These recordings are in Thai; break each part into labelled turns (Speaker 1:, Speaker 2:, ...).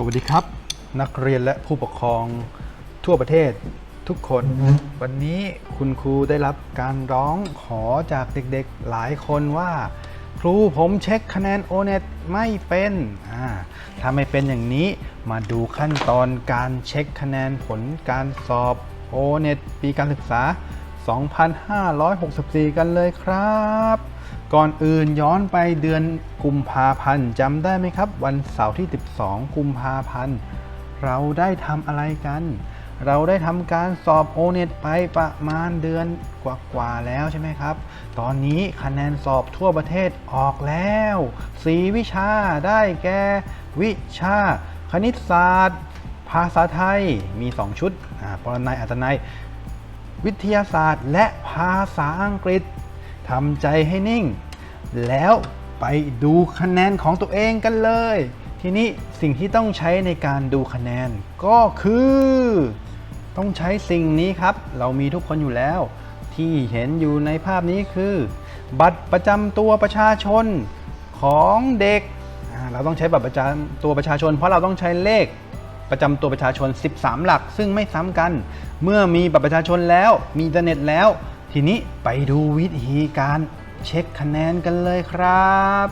Speaker 1: สวัสดีครับ นักเรียนและผู้ปกครองทั่วประเทศทุกคน วันนี้คุณครูได้รับการร้องขอจากเด็กๆหลายคนว่า ครูผมเช็คคะแนนโอเน็ตไม่เป็นถ้าไม่เป็นอย่างนี้มาดูขั้นตอนการเช็คคะแนนผลการสอบโอเน็ตปีการศึกษา 2564 กันเลยครับ ก่อนอื่นย้อนไปเดือนกุมภาพันธ์จำได้ไหมครับ วันเสาร์ที่ 12 กุมภาพันธ์ เราได้ทำอะไรกัน เราได้ทำการสอบโอเน็ตไปประมาณเดือนกว่าๆแล้วใช่ไหมครับ ตอนนี้คะแนนสอบทั่วประเทศออกแล้ว4วิชาได้แก่วิชา คณิตศาสตร์ ภาษาไทยมี 2 ชุดอ่าปรนัยอัตนัย วิทยาศาสตร์ และภาษาอังกฤษทำใจให้นิ่ง แล้วไปดูคะแนนของตัวเองกันเลย ทีนี้สิ่งที่ต้องใช้ในการดูคะแนนก็คือ ต้องใช้สิ่งนี้ครับ เรามีทุกคนอยู่แล้ว ที่เห็นอยู่ในภาพนี้คือ บัตรประจำตัวประชาชนของเด็ก เราต้องใช้บัตรประจำตัวประชาชน เพราะเราต้องใช้เลข ประจำตัวประชาชน 13 หลัก ซึ่งไม่ซ้ำกัน เมื่อมีบัตรประชาชนแล้วมีอินเทอร์เน็ตแล้ว ทีนี้ไปดูวิธีการเช็คคะแนนกันเลยครับ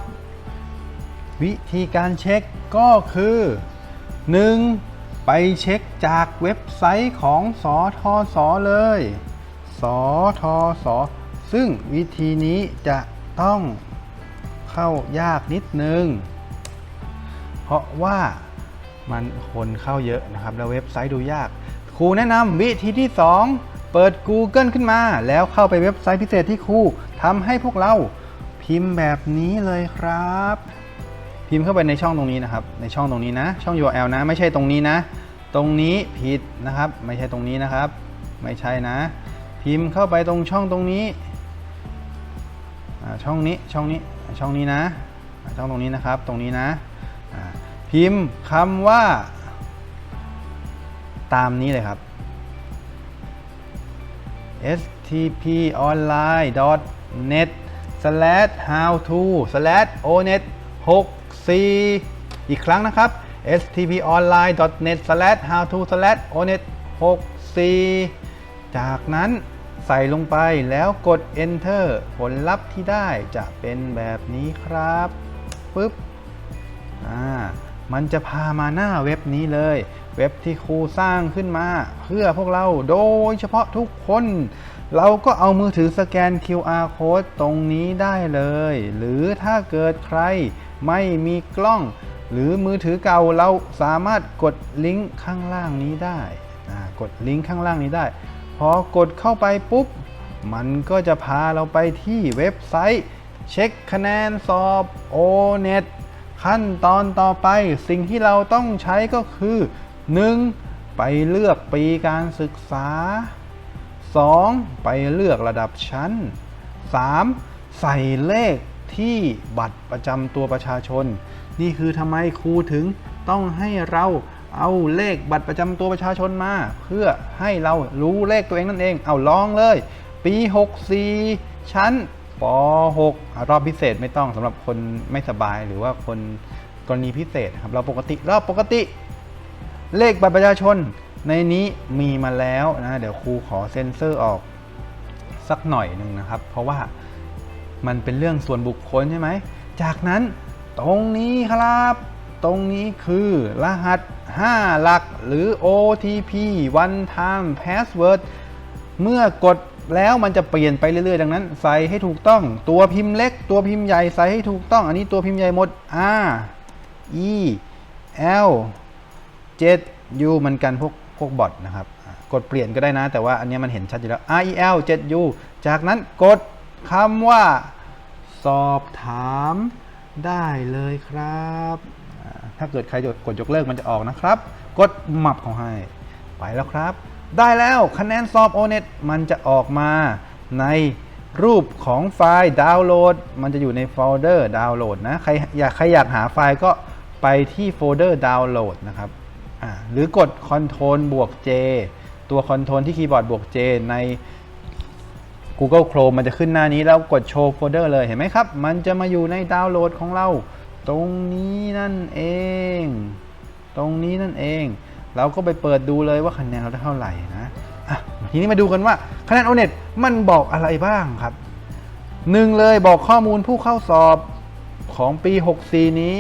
Speaker 1: วิธีการเช็คก็คือ 1. ไปเช็คจากเว็บไซต์ของสอทอสอเลย สอทอสอซึ่งวิธีนี้จะต้องเข้ายากนิดนึง เพราะว่า มันคนเข้าเยอะนะครับ แล้วเว็บไซต์ดูยาก ครูแนะนำวิธีที่ 2 เปิด Google ขึ้นมา แล้วเข้าไปเว็บไซต์พิเศษที่ครูทำให้พวกเราพิมพ์แบบนี้เลยครับ พิมพ์เข้าไปในช่องตรงนี้นะครับ ในช่องตรงนี้นะ ช่อง URL นะ ไม่ใช่ตรงนี้นะ ตรงนี้ผิดนะครับ ไม่ใช่ตรงนี้นะครับ ไม่ใช่นะ พิมพ์เข้าไปตรงช่องตรงนี้ช่องนี้ช่องนี้ช่องนี้นะช่องตรงนี้นะครับ ตรงนี้นะ พิมพ์คำว่า ตามนี้เลยครับ stponline.net slash how to slash onet 64 อีกครั้งนะครับ stponline.net slash how to slash onet 64 จากนั้นใส่ลงไปแล้วกด enter ผลลัพธ์ที่ได้จะเป็นแบบนี้ครับปึ๊บอ่า มันจะพามาหน้าเว็บนี้เลย เว็บที่ครูสร้างขึ้นมา เพื่อพวกเราโดยเฉพาะทุกคน เราก็เอามือถือสแกน QR code ตรงนี้ได้เลย หรือถ้าเกิดใครไม่มีกล้อง หรือมือถือเก่าเราสามารถกดลิงก์ข้างล่างนี้ได้กดลิงก์ข้างล่างนี้ได้ พอกดเข้าไปปุ๊บ มันก็จะพาเราไปที่เว็บไซต์ เช็คคะแนนสอบ O-NET ขั้นตอนต่อไปสิ่งที่เราต้องใช้ก็คือ 1. ไปเลือกปีการศึกษา 2. ไปเลือกระดับชั้น 3. ใส่เลขที่บัตรประจำตัวประชาชน นี่คือทำไมครูถึงต้องให้เราเอาเลขบัตรประจำตัวประชาชนมา เพื่อให้เรารู้เลขตัวเองนั่นเอง เอาลองเลย ปี 64 ชั้น ป .6 รอบพิเศษไม่ต้องสำหรับคนไม่สบายหรือว่าคนกรณีพิเศษครับเราปกติรอบปกติ เลขบัตรประชาชน ในนี้มีมาแล้วนะเดี๋ยวครูขอเซ็นเซอร์ออกสักหน่อยหนึ่งนะครับ เพราะว่ามันเป็นเรื่องส่วนบุคคลใช่ไหม จากนั้นตรงนี้ครับ ตรงนี้คือรหัส 5 หลักหรือ OTP one time password เมื่อกด แล้วมันจะเปลี่ยนไปเรื่อยๆ ดังนั้น ใส่ให้ถูกต้อง ตัวพิมพ์เล็ก ตัวพิมพ์ใหญ่ใส่ให้ถูกต้อง อันนี้ตัวพิมพ์ใหญ่หมด R E L 7 U มันกันพวกพวกบอทนะครับ กดเปลี่ยนก็ได้นะ แต่ว่าอันนี้มันเห็นชัดอยู่แล้ว R E L 7 U จากนั้นกดคำว่า สอบถามได้เลยครับ ถ้าเกิดใครกดยกเลิกมันจะออกนะครับ กดหมับเขาให้ ไปแล้วครับ ได้แล้วคะแนนสอบ O-NET มันจะออกมาในรูปของไฟล์ดาวน์โหลด มันจะอยู่ในโฟลเดอร์ดาวน์โหลดนะใครอยากใครอยากหาไฟล์ก็ไปที่โฟลเดอร์ดาวน์โหลดนะครับหรือกด Ctrl บวก J ตัว Ctrl ที่คีย์บอร์ดบวก J ใน Google Chrome มันจะขึ้นหน้านี้แล้วกดโชว์โฟลเดอร์เลยเห็นไหมครับ มันจะมาอยู่ในดาวน์โหลดของเรา ตรงนี้นั่นเอง ตรงนี้นั่นเอง เราก็ไปเปิดดูเลยว่าคะแนนเราได้เท่าไหร่นะทีนี้มาดูกันว่าคะแนนโอเน็ตมันบอกอะไรบ้างครับหนึ่งเลยบอกข้อมูลผู้เข้าสอบของปี 64 นี้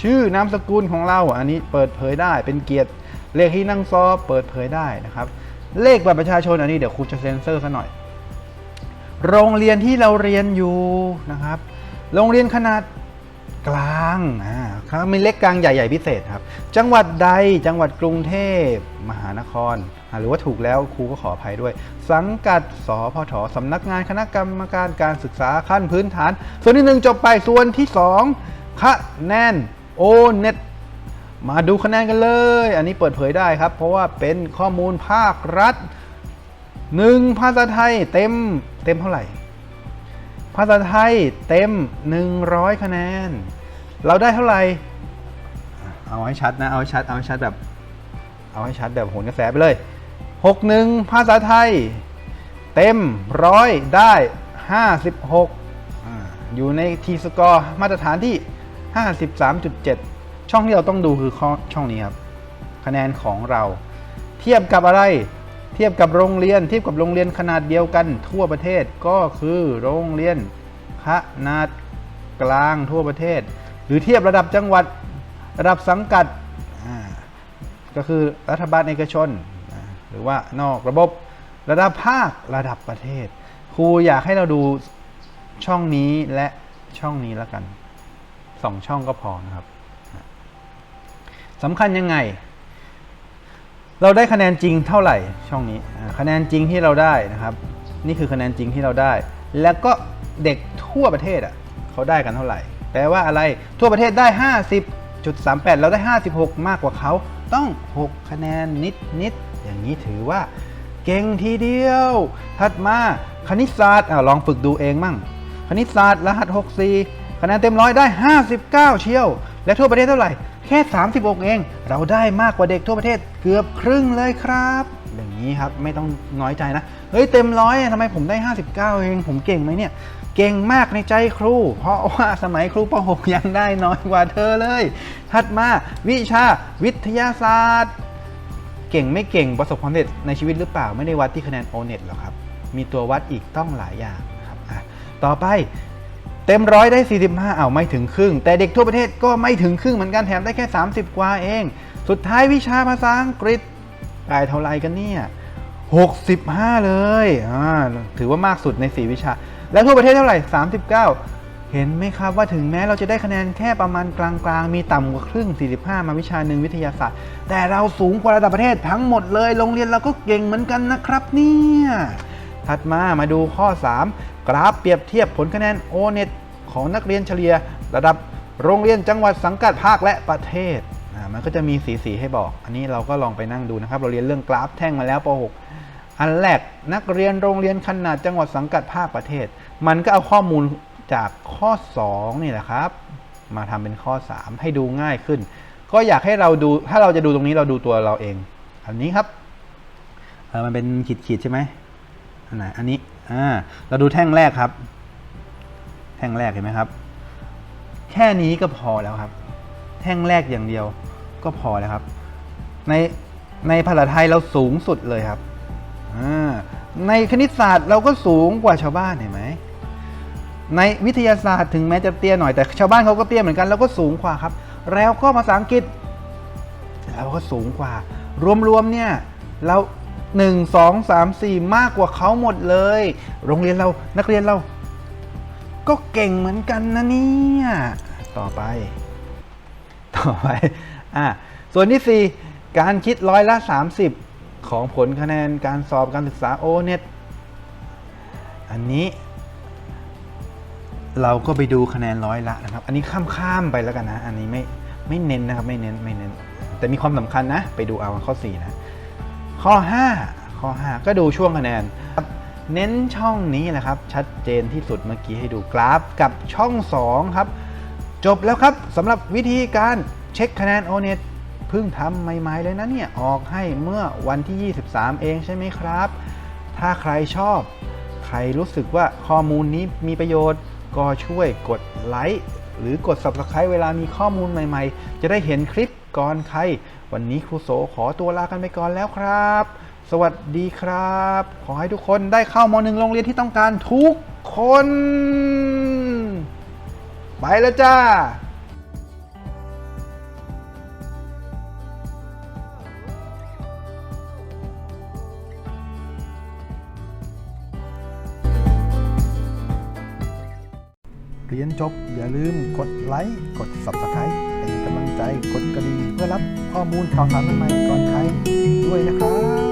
Speaker 1: ชื่อนามสกุลของเราอันนี้เปิดเผยได้เป็นเกียรติเลขที่นั่งสอบเปิดเผยได้นะครับ เลขบัตรประชาชนอันนี้เดี๋ยวครูจะเซ็นเซอร์ซะหน่อย โรงเรียนที่เราเรียนอยู่นะครับ โรงเรียนขนาด กลางอ่าครับมีเล็กกลางใหญ่ใหญ่พิเศษครับ จังหวัดใดจังหวัดกรุงเทพมหานครอ่าหรือว่าถูกแล้วครูก็ขออภัยด้วย สังกัดสพทสำนักงานคณะกรรมการการศึกษาขั้นพื้นฐาน ส่วนที่หนึ่งจบไปส่วนที่สองคะแนนโอเน็ตมาดูคะแนนกันเลย อันนี้เปิดเผยได้ครับ เพราะว่าเป็นข้อมูลภาครัฐหนึ่งภาษาไทยเต็มเต็มเท่าไหร่ ภาษาไทยเต็ม 100 คะแนน เราได้เท่าไหร่ เอาให้ชัดนะ เอาให้ชัด เอาให้ชัดแบบ เอาให้ชัดแบบโหนกระแสไปเลย 61 ภาษาไทย เต็มร้อยได้ 56อ่าอยู่ในทีสกอร์มาตรฐานที่ 53.7 ช่องที่เราต้องดูคือข้อช่องนี้ครับ คะแนนของเรา เทียบกับอะไร เทียบกับโรงเรียนเทียบกับโรงเรียนขนาดเดียวกันทั่วประเทศก็คือโรงเรียนขนาดกลางทั่วประเทศ หรือเทียบระดับจังหวัดระดับสังกัดก็คือรัฐบาลเอกชน หรือว่านอกระบบระดับภาคระดับประเทศ ครูอยากให้เราดูช่องนี้และช่องนี้แล้วกันสองช่องก็พอนะครับสำคัญยังไง เราได้คะแนนจริงเท่าไหร่ช่องนี้คะแนนจริงที่เราได้นะครับ นี่คือคะแนนจริงที่เราได้ แล้วก็เด็กทั่วประเทศอะเขาได้กันเท่าไหร่ แปลว่าอะไรทั่วประเทศได้ 50.38 เราได้ 56 มากกว่าเขาต้อง 6 คะแนนนิดนิดๆอย่างนี้ถือว่า เก่งทีเดียว ถัดมาคณิตศาสตร์อลองฝึกดูเองมั่ง คณิตศาสตร์รหัส 64 คะแนนเต็มร้อยได้ 59 เชียว และทั่วประเทศเท่าไหร่ ค่ 36 เอง เราได้มากกว่าเด็กทั่วประเทศเกือบครึ่งเลยครับอย่างนี้ครับไม่ต้องน้อยใจนะ เฮ้ยเต็มร้อยทำไมผมได้ 59 เองผมเก่งไหมเนี่ย เก่งมากในใจครู เพราะว่าสมัยครูป .6 ยังได้น้อยกว่าเธอเลย ถัดมาวิชาวิทยาศาสตร์ เก่งไม่เก่งประสบความสำเร็จในชีวิตหรือเปล่าไม่ได้วัดที่คะแนนโอเน็ตหรอกครับ มีตัววัดอีกต้องหลายอย่างครับต่อไป เต็มร้อยได้ 45เอาไม่ถึงครึ่ง แต่เด็กทั่วประเทศก็ไม่ถึงครึ่งเหมือนกันแถมได้แค่ 30 กว่าเอง สุดท้ายวิชาภาษาอังกฤษได้เท่าไรกันเนี่ย65 เลยอ่าถือว่ามากสุดใน 4 วิชา แล้วทั่วประเทศเท่าไหร่ 39 เห็นไหมครับว่าถึงแม้เราจะได้คะแนนแค่ประมาณกลางๆ มีต่ำกว่าครึ่ง 45 มาวิชาหนึ่งวิทยาศาสตร์ แต่เราสูงกว่าระดับประเทศทั้งหมดเลย โรงเรียนเราก็เก่งเหมือนกันนะครับเนี่ย ถัดมามาดูข้อ 3 กราฟเปรียบเทียบผลคะแนน o n e t ของนักเรียนเฉลี่ย ระดับโรงเรียนจังหวัดสังกัดภาคและประเทศอ่ามันก็จะมีสีสีให้บอก อันนี้เราก็ลองไปนั่งดูนะครับ เราเรียนเรื่องกราฟแท่งมาแล้วป .6 อันแรกนักเรียนโรงเรียนขนาดจังหวัดสังกัดภาคประเทศ มันก็เอาข้อมูลจากข้อ 2 นี่แหละครับ มาทำเป็นข้อ 3 ให้ดูง่ายขึ้น ก็อยากให้เราดูถ้าเราจะดูตรงนี้เราดูตัวเราเอง อันนี้ครับเออมันเป็นขีดๆใช่ไหม อันไหนอันนี้อ่าเราดูแท่งแรกครับ แท่งแรกเห็นไหมครับ แค่นี้ก็พอแล้วครับ แท่งแรกอย่างเดียวก็พอแล้วครับ ในในภาษาไทยเราสูงสุดเลยครับอ่าในคณิตศาสตร์เราก็สูงกว่าชาวบ้านเห็นไหมในวิทยาศาสตร์ถึงแม้จะเตี้ยหน่อยแต่ชาวบ้านเขาก็เตี้ยเหมือนกันเราก็สูงกว่าครับ แล้วก็ภาษาอังกฤษเราก็สูงกว่ารวมๆเนี่ยเรา หนึ่งสองสามสี่มากกว่าเขาหมดเลย โรงเรียนเรานักเรียนเรา ก็เก่งเหมือนกันนะเนี่ยต่อไป ต่อไปอะส่วนที่ 4 การคิดร้อยละ 30 ของผลคะแนนการสอบการศึกษาโอเน็ตอันนี้ เราก็ไปดูคะแนนร้อยละนะครับ อันนี้ข้ามๆไปแล้วกันนะ อันนี้ไม่ไม่เน้นนะครับไม่เน้นไม่เน้น แต่มีความสำคัญนะ ไปดูเอาข้อ 4 นะ ข้อ 5 ข้อ 5 ก็ดูช่วงคะแนน เน้นช่องนี้แหละครับ ชัดเจนที่สุดเมื่อกี้ให้ดูกราฟกับช่อง 2 ครับ จบแล้วครับสำหรับวิธีการเช็คคะแนนโอเน็ตเพิ่งทำใหม่ๆเลยนะเนี่ย ออกให้เมื่อวันที่ 23 เองใช่ไหมครับ ถ้าใครชอบ ใครรู้สึกว่าข้อมูลนี้มีประโยชน์ ก็ช่วยกดไลค์หรือกด Subscribe เวลามีข้อมูลใหม่ๆ จะได้เห็นคลิป ก่อนใคร วันนี้ครูโสขอตัวลากันไปก่อนแล้วครับ สวัสดีครับ ขอให้ทุกคนได้เข้ามหนึ่งโรงเรียนที่ต้องการทุกคน ไปแล้วจ้าเรียนจบอย่าลืมกดไลค์ กด Subscribe ใจกดกระดิ่งเพื่อรับข้อมูลข่าวสารใหม่ๆก่อนใครด้วยนะครับ